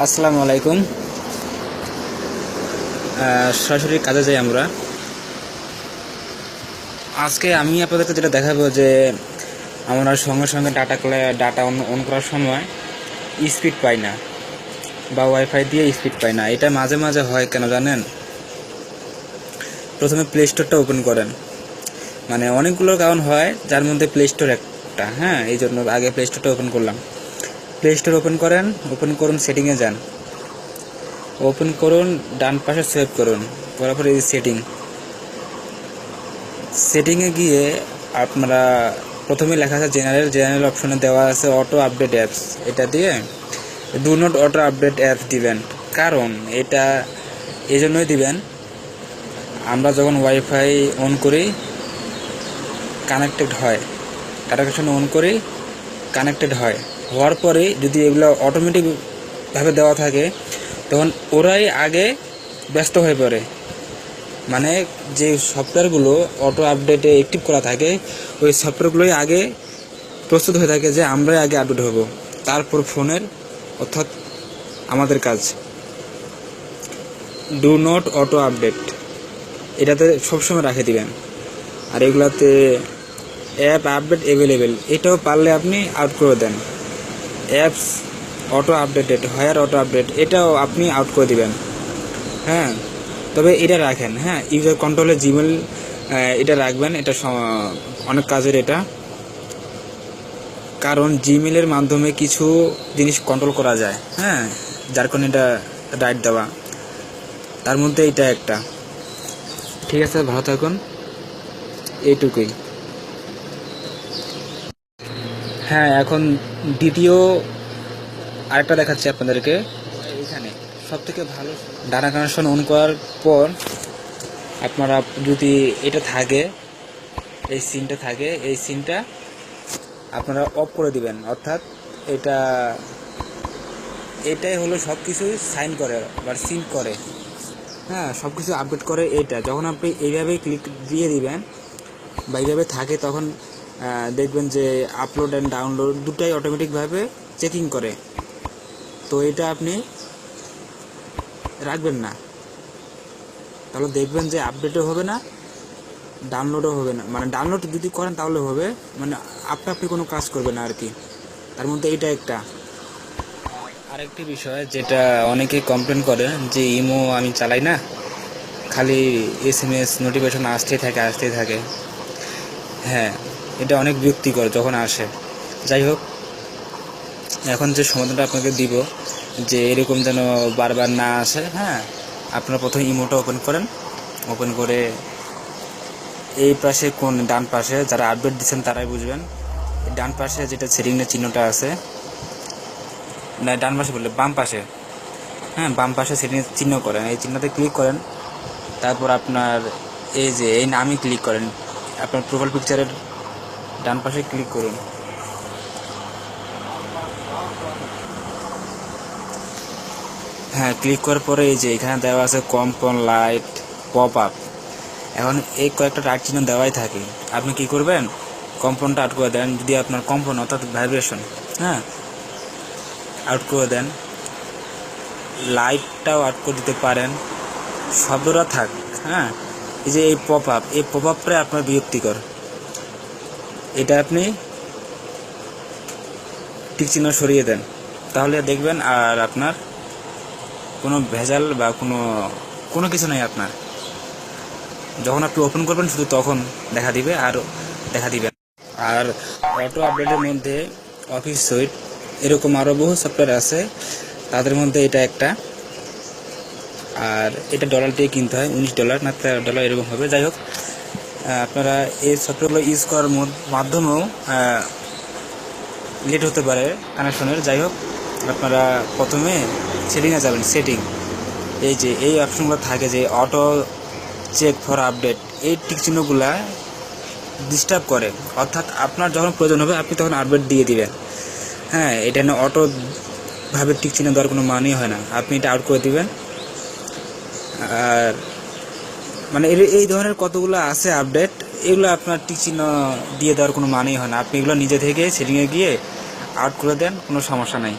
আসসালামু আলাইকুম। সরাসরি কাজে যাই আমরা। আজকে আমি আপনাদেরকে যেটা দেখাবো যে আমরা সঙ্গে সঙ্গে ডাটা ডাটা অন অন করার সময় স্পিড পাই না বা ওয়াইফাই দিয়ে স্পিড পাই না। এটা মাঝে মাঝে হয় কেন জানেন? প্রথমে প্লে স্টোরটা ওপেন করেন। মানে অনেকগুলো কারণ হয়, যার মধ্যে প্লে স্টোর একটা হ্যাঁ এই জন্য আগে প্লে স্টোরটা ওপেন করলাম। প্লে স্টোর ওপেন করেন ওপেন করুন সেটিংয়ে যান। ওপেন করুন, ডান পাশে সেভ করুন, করার পরে এই সেটিং সেটিংয়ে গিয়ে আপনারা প্রথমে লেখা আছে জেনারেল জেনারেল অপশনে দেওয়া আছে অটো আপডেট অ্যাপস এটা দিয়ে do not auto update apps দিবেন। কারণ এটা এই জন্যই দিবেন, আমরা যখন ওয়াইফাই অন করি কানেক্টেড হয়। কানেকশন অন করি কানেক্টেড হয়। হওয়ার পরে যদি এগুলো অটোমেটিকভাবে দেওয়া থাকে, তখন ওরাই আগে ব্যস্ত হয়ে পড়ে। মানে যে সফটওয়্যারগুলো অটো আপডেটে অ্যাক্টিভ করা থাকে, ওই সফটওয়্যারগুলোই আগে প্রস্তুত হয়ে থাকে যে আমরাই আগে আপডেট হব। তারপর ফোনের, অর্থাৎ আমাদের কাজ। ডু নট অটো আপডেট এটাতে সবসময় রাখে দিবেন। আর এগুলাতে অ্যাপ আপডেট অ্যাভেলেবেল এটাও পারলে আপনি আউট করে দেন। অ্যাপস অটো আপডেটেড হায়ার অটো আপডেট এটাও আপনি আউট করে দিবেন। হ্যাঁ তবে এটা রাখেন হ্যাঁ ইউজার কন্ট্রোলে জিমেল এটা রাখবেন, এটা অনেক কাজের এটা। কারণ জিমেলের মাধ্যমে কিছু জিনিস কন্ট্রোল করা যায় হ্যাঁ যার কারণে এটা রাইট দেওয়া। তার মধ্যে এটা একটা। ঠিক আছে, ভালো থাকুন। এইটুকুই। হ্যাঁ এখন দ্বিতীয় আরেকটা দেখাচ্ছি আপনাদেরকে। এইখানে। সব থেকে ভালো ডাটা কানেকশন অন করার পর আপনারা যদি এটা থাকে এই সিনটা থাকে এই সিনটা আপনারা অফ করে দিবেন। অর্থাৎ এটা এটাই হলো সব কিছুই সাইন করে বা সিন করে। হ্যাঁ সব কিছু আপডেট করে এটা যখন আপনি এইভাবে ক্লিক দিয়ে দিবেন বা এইভাবে থাকে তখন দেখবেন যে আপলোড অ্যান্ড ডাউনলোড দুটাই অটোমেটিকভাবে চেকিং করে। তো এটা আপনি রাখবেন না। তাহলে দেখবেন যে আপডেটও হবে না ডাউনলোডও হবে না। মানে ডাউনলোড যদি করেন তাহলে হবে মানে আপনি আপনি কোনো কাজ করবে না আর কি তার মধ্যে এটা একটা। আরেকটি বিষয় যেটা অনেকে কমপ্লেন করে, যে ইমো আমি চালাই না, খালি এস এম এস নোটিফিকেশন আসতেই থাকে আসতেই থাকে। হ্যাঁ এটা অনেক বিরক্তিকর যখন আসে। যাই হোক, এখন যে সমাধানটা আপনাকে দিব, যে এরকম যেন বারবার না আসে হ্যাঁ আপনারা প্রথমে ইমোটা ওপেন করেন। ওপেন করে এই পাশে কোন ডান পাশে যারা আপডেট দিচ্ছেন তারাই বুঝবেন। ডান পাশে যেটা সেটিংয়ের চিহ্নটা আছে, না, ডান পাশে বললে বাম পাশে হ্যাঁ বাম পাশে সেটিংয়ের চিহ্ন করেন। এই চিহ্নতে ক্লিক করেন, তারপর আপনার এই যে এই নামই ক্লিক করেন। আপনার প্রোফাইল পিকচারের ডান পাশে ক্লিক করুন। হ্যাঁ ক্লিক করার পরে এই যে এখানে দেওয়া আছে কম্পন লাইট পপ আপ এখন এই কয়েকটা রাইট চিহ্ন দেওয়াই থাকে। আপনি কি করবেন? কম্পনটা আউট করে দেন। যদি আপনার কম্পন অর্থাৎ ভাইব্রেশন হ্যাঁ আউট করে দেন, লাইটটাও আউট করে দিতে পারেন। শব্দটা থাক হ্যাঁ এই যে এই পপ আপ এই পপ আপটাই আপনার বিরক্তিকর। এটা আপনি টিক চিহ্ন সরিয়ে দেন। তাহলে দেখবেন আর আপনার কোনো ভেজাল বা কোনো কোনো কিছু নেই আপনার। যখন আপনি ওপেন করবেন, শুধু তখন দেখা দিবে আর দেখা দিবে আর অটো আপডেটের মধ্যে অফিস সুইট এরকম আরও বহু সফটওয়্যার আছে। তাদের মধ্যে এটা একটা। আর এটা ডলার দিয়ে কিনতে হয়, উনিশ ডলার না তেরো ডলার এরকম হবে। যাই হোক আপনারা এই সফটওয়্যারগুলো ইউজ করার মাধ্যমেও লেট হতে পারে কানেকশনের যাই হোক, আপনারা প্রথমে সেটিংয়ে যাবেন সেটিং এই যে, এই অপশনগুলো থাকে যে অটো চেক ফর আপডেট এই টিক চিহ্নগুলা ডিস্টার্ব করে। অর্থাৎ আপনার যখন প্রয়োজন হবে, আপনি তখন আপডেট দিয়ে দিবেন। হ্যাঁ এটা না অটো ভাবে টিক চিহ্ন দেওয়ার কোনো মানেই হয় না। আপনি এটা আউট করে দিবেন। আর মানে এই ধরনের কতগুলো আছে আপডেট এগুলো আপনার টিক চিহ্ন দিয়ে দেওয়ার কোনো মানেই হয় না। আপনি এগুলো নিজে থেকে সেটিংয়ে গিয়ে আউট করে দেন, কোনো সমস্যা নাই।